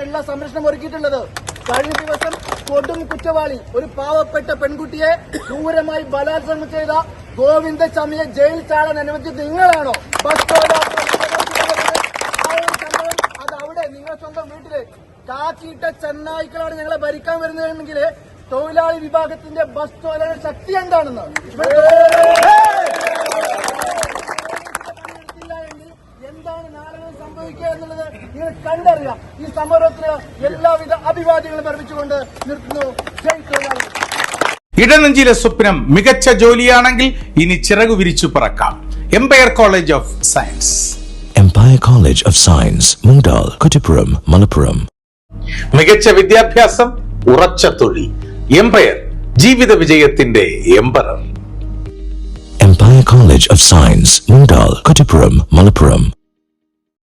പ്രശ്നം ഒരുക്കിയിട്ടുള്ളത്. കഴിഞ്ഞ ദിവസം കൊടും കുറ്റവാളി ഒരു പാവപ്പെട്ട പെൺകുട്ടിയെ ക്രൂരമായി ബലാത്സംഗം ചെയ്ത ഗോവിന്ദസ്വാമിയെ ജയിൽ ചാടാൻ അനുവദിച്ചത് നിങ്ങളാണോ? ബസ് അത് അവിടെ നിങ്ങളുടെ സ്വന്തം വീട്ടിൽ കാക്കിയിട്ട ചെന്നായ്ക്കളാണ് ഞങ്ങളെ ഭരിക്കാൻ വരുന്നതെങ്കിൽ തൊഴിലാളി വിഭാഗത്തിന്റെ ബസ് തൊഴിലാളി ശക്തി എന്താണെന്ന്? സംഭവിക്കുക എന്നുള്ളത് നിങ്ങൾ കണ്ടറിയാം. ഈ സമരത്തിന് എല്ലാവിധ അഭിവാദ്യങ്ങളും അർപ്പിച്ചുകൊണ്ട് നിർത്തുന്നു. ജയ് തൊഴിലാളി ഇടനഞ്ചിലെ സ്വപ്നം മികച്ച ജോലിയാണെങ്കിൽ ഇനി ചിറകു വിരിച്ചു പറക്കാം. Empire College of Science Empire College of Science Mundal, Kuttipuram, Malappuram മികച്ച വിദ്യാഭ്യാസം ഉറച്ച തൊഴിൽ. എംപയർ ജീവിത വിജയത്തിന്റെ Empire Empire College of Science Mundal, Kuttipuram, Malappuram.